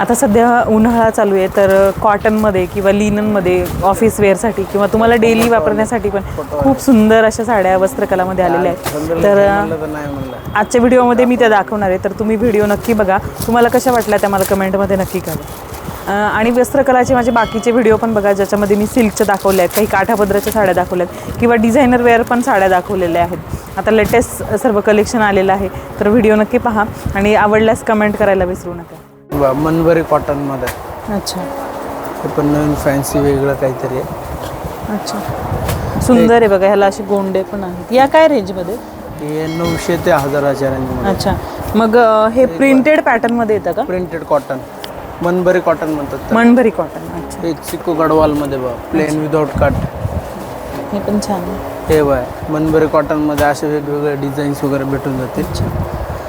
आता सध्या उन्हाळा चालू आहे तर कॉटनमध्ये किंवा लिननमध्ये ऑफिस वेअरसाठी किंवा तुम्हाला डेली वापरण्यासाठी पण खूप सुंदर अशा साड्या वस्त्रकलामध्ये आलेल्या आहेत. तर आजच्या व्हिडिओमध्ये मी त्या दाखवणार आहे तर तुम्ही व्हिडिओ नक्की बघा. तुम्हाला कशा वाटल्या त्या मला कमेंटमध्ये नक्की अं, आणि वस्त्रकलाचे माझे बाकीचे व्हिडिओ पण बघा ज्याच्यामध्ये मी सिल्कच्या दाखवल्या आहेत काही काठापदराच्या साड्या दाखवल्या आहेत किंवा डिझायनर वेअर पण साड्या दाखवलेल्या आहेत. आता लेटेस्ट सर्व कलेक्शन आलेलं आहे तर व्हिडिओ नक्की पहा आणि आवडल्यास कमेंट करायला विसरू नका. बा मनबरी कॉटनमध्ये अच्छा. हे पण नवीन फॅन्सी वेगळं काहीतरी आहे. अच्छा. सुंदर आहे बघा ह्याला असे गोंडे पण आहेत. या काय रेंजमध्ये हे नऊशे ते हजाराच्या रेंजमध्ये अच्छा. मग अं, हे प्रिंटेड पॅटर्नमध्ये येतं का? प्रिंटेड कॉटन मनबरी कॉटन म्हणतात त्याला. मणभरी कॉटन अच्छा. एक चिक्कू गडवालमध्ये बा प्लेन विदाउट कट हे पण छान आहे. हे बाय मनबरी कॉटनमध्ये असे वेगवेगळे डिझाईन्स वगैरे भेटून जातील.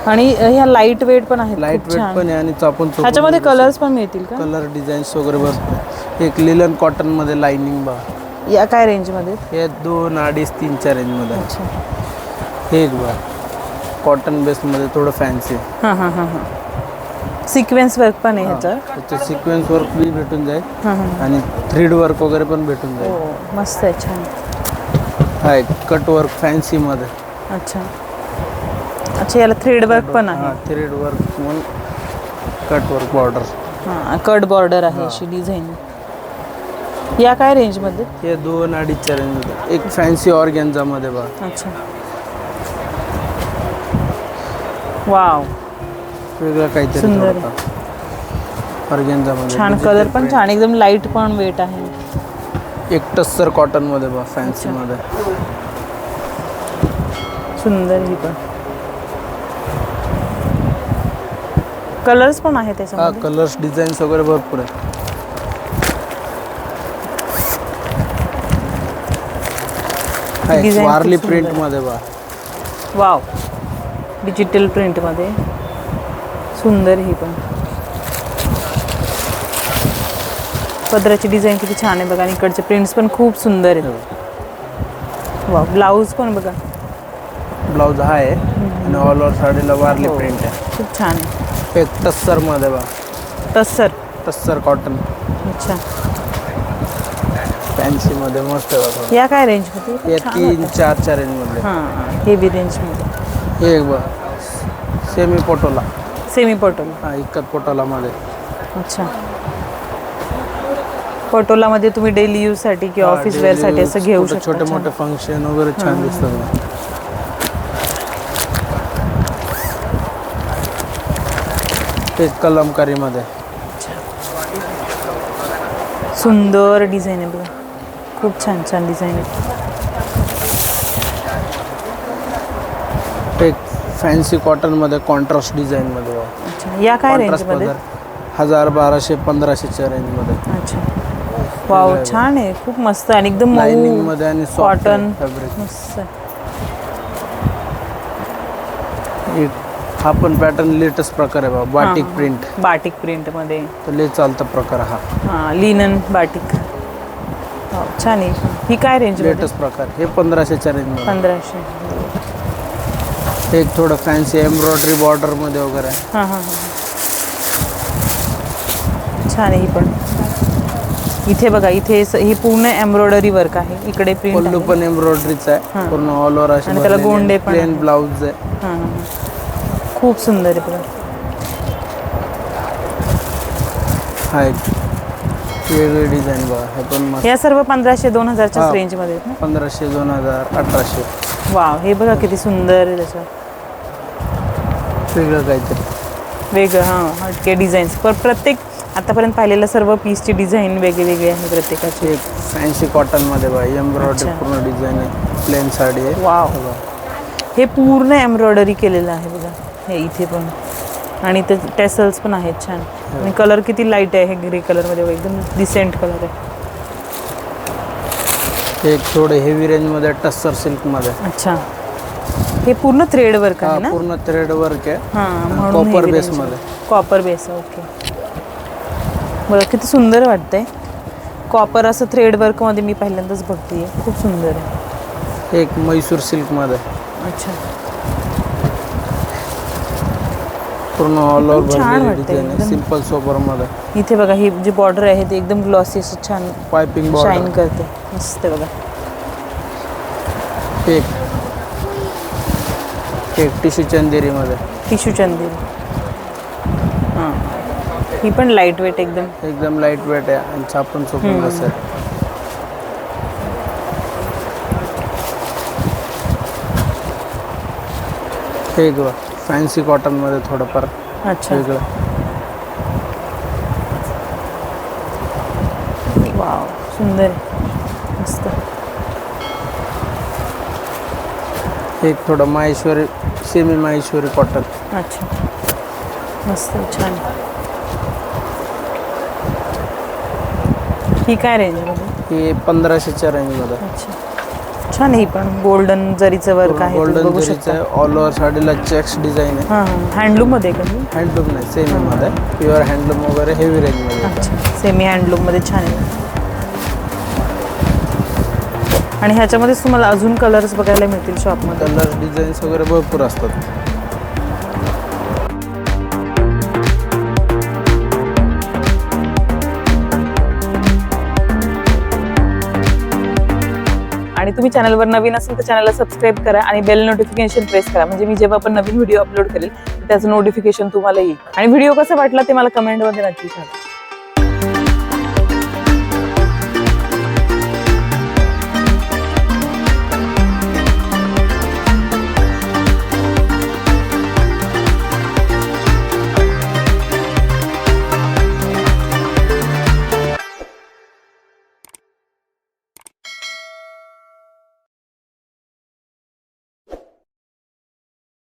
आणि ह्या लाइट वेट पण आहेत लाइट वेट. पण आहे आणि चापून ह्याच्यामध्ये कलर्स पण मिळतील का? कलर डिझाईन्स वगैरे आहे. एक लिलन कॉटनमध्ये लाइनिंग बा या काय रेंजमध्ये हे दोन अडीच तीनच्या रेंजमध्ये आहे. अच्छा. हे एक बा कॉटन बेसमध्ये थोडं फॅन्सी हां हां हां हां. सिक्वेन्स वर्क पण आहे ह्याचं. त्याचे सिक्वेन्स वर्क बी भेटून जाईल. हां हां आणि थ्रीड वर्क वगैरे पण भेटून जाईल. हो मस्त आहे छान. हा एक कट वर्क फॅन्सीमध्ये अच्छा. अच्छा याला थ्रेड वर्क पण आहे. हा थ्रीड वर्क म्हणून कट वर्क बॉर्डर हां कट बॉर्डर आहे अशी डिझाईन या काय रेंजमध्ये हे दोन अडीचच्या रेंजमध्ये एक फॅन्सी ऑर्गॅन्झामध्ये बा अच्छा. वाव वेगळं काहीतरी सुंदर. ऑर्गॅन्झामध्ये छान कलर पण छान एकदम लाइट पण वेट आहे. एक टस्सर कॉटनमध्ये बा फॅन्सीमध्ये सुंदर ही पण. कलर्स पण आहे हा त्याच्यामध्ये. कलर्स डिझाईन्स वगैरे भरपूर आहे हा एक Design खूप वारली सुंदर. प्रिंटमध्ये बा वाव डिजिटल प्रिंटमध्ये सुंदर ही पण. पदराची डिझाईन किती छान आहे बघा आणि इकडचे प्रिंट्स पण खूप सुंदर आहेत. वा ब्लाऊज पण बघा. ब्लाऊज हा आहे. आणि ऑल ओव्हर साडीला वारली हो. प्रिंट आहे. खूप छान आहे. एक टस्सरमध्ये बा तसर टस्सर कॉटन अच्छा. फॅन्सीमध्ये मस्त आहे बा थोडं. या काय रेंजमध्ये हे तीन चारच्या रेंजमध्ये हां हेवी रेंजमध्ये हे एक बा सेमी पोटोला सेमी पटोला हा इकत पोटोलामध्ये अच्छा. पटोलामध्ये तुम्ही डेली यूजसाठी किंवा हा, ऑफिस वेअरसाठी असं घेऊ शकता छोटे. मोठे फंक्शन वगैरे छान दिसतात ते कलमकारीमध्ये. सुंदर डिझाईन आहे बघा. खूप छान छान डिझाईन आहे. एक फॅन्सी कॉटनमध्ये कॉन्ट्रास्ट डिझाईनमध्ये अच्छा या काय रेंजमध्ये हजार बाराशे पंधराशेच्या रेंजमध्ये अच्छा. वाव छान आहे. खूप मस्त आणि एकदम मध्ये आणि कॉटन फॅब्रिक मस्त. हा पण पॅटर्न लेटेस्ट प्रकार आहे बा बाटिक हां, प्रिंट बाटिक प्रिंटमध्ये तर लय चालता प्रकार हा. हां लिनन बाटिक वाव, छान आहे. ही काय रेंज लेटेस्ट प्रकार. हे पंधराशेच्या रेंजमध्ये पंधराशे. एक थोडं फॅन्सी एम्ब्रॉयडरी बॉर्डरमध्ये वगैरे आहे. हां हां हां. छान आहे ही पण. इथे बघा इथे स- ही पूर्ण एम्ब्रॉयडरी वर्क आहे. इकडे प्रिंट पल्लू पण एम्ब्रॉयडरीचा आहे. हां. पूर्ण ऑल ओव्हर असे आणि त्याला गोंडे पण प्लेन. ब्लाऊज आहे. हां हां हां. खूप सुंदर आहे बघा. हा एक वेगळी डिझाईन बघा. हे पण मस्त. या सर्व पंधराशे दोन हजारच्याच हां. रेंजमध्ये आहेत ना? पंधराशे दोन हजार अठराशे. वाव हे बघा किती सुंदर आहे त्याच्यात वेगळं काहीतरी. वेगळं हां हटके डिझाईन्स पर प्रत्येक आतापर्यंत पाहिलेलं सर्व पीसची डिझाईन वेगळी वेगळी आहे प्रत्येकाची. एक फॅन्सी कॉटनमध्ये बघा एम्ब्रॉयडरी अच्छा. पूर्ण डिझाईन आहे. प्लेन साडी आहे. वाव. हे पूर्ण एम्ब्रॉयडरी केलेलं आहे बघा. हे इथे पण. आणि ते टेसल्स पण आहेत छान. आणि कलर किती लाइट आहे हे ग्रे कलरमध्ये एकदम डिसेंट कलर आहे. एक थोडं हेवी रेंजमध्ये टस्सर सिल्कमध्ये अच्छा. हे पूर्ण थ्रेड वर्क हा आहे ना? पूर्ण थ्रेड वर्क आहे. हां कॉपर बेस मध्ये. कॉपर बेस ओके बघा किती सुंदर वाटतंय. कॉपर असं थ्रेड वर्कमध्ये मी पहिल्यांदाच बघते खूप सुंदर आहे. एक म्हैसूर सिल्कमध्ये अच्छा. पूर्ण ऑल ओव्हर छान भरलेली वाटते, डिझाईन आहे एकदम. सिंपल सोबरमध्ये इथे बघा ही जी बॉर्डर आहे ती एकदम ग्लॉसी असं छान पायपिंग शाईन बॉर्डर करते. मस्त बघा. केक केक टिश्यू चंदेरी मध्ये टिश्यू चंदेरी. हां. ही पण लाइट वेट एकदम. एकदम लाइट वेट आहे आणि छापून चोपून असेल हे बघा. फॅन्सी कॉटनमध्ये थोडंफार अच्छा. वेगळं. वाव सुंदर. आहे. मस्त. एक थोडं माहेश्वरी सेमी माहेश्वरी कॉटन अच्छा. मस्त छान. ही काय रेंजमध्ये हे पंधराशेच्या रेंजमध्ये अच्छा. छान आहे पण. गोल्डन जरीचं वर्क आहे तुम्ही गोल्डन बघू जरीचं शकता. ऑल ओव्हर साडीला चेक्स डिझाईन आहे. हां हां. हँडलूममध्ये का? ही? हँडलूम नाही सेमीमध्ये प्युअर हँडलूम वगैरे हेवी रेंजमध्ये अच्छा सेमी हँडलूममध्ये छान आहे. आणि ह्याच्यामध्येच तुम्हाला अजून कलर्स बघायला मिळतील शॉपमध्ये कलर डिझाईन्स वगैरे भरपूर असतात. आणि तुम्ही चॅनलवर नवीन असेल तर चॅनलला सबस्क्राईब करा आणि बेल नोटिफिकेशन प्रेस करा. म्हणजे मी जेव्हा पण नवीन व्हिडिओ अपलोड करेल त्याचं नोटिफिकेशन तुम्हाला येईल. आणि व्हिडिओ कसा वाटला ते मला कमेंटमध्ये नक्की सांगा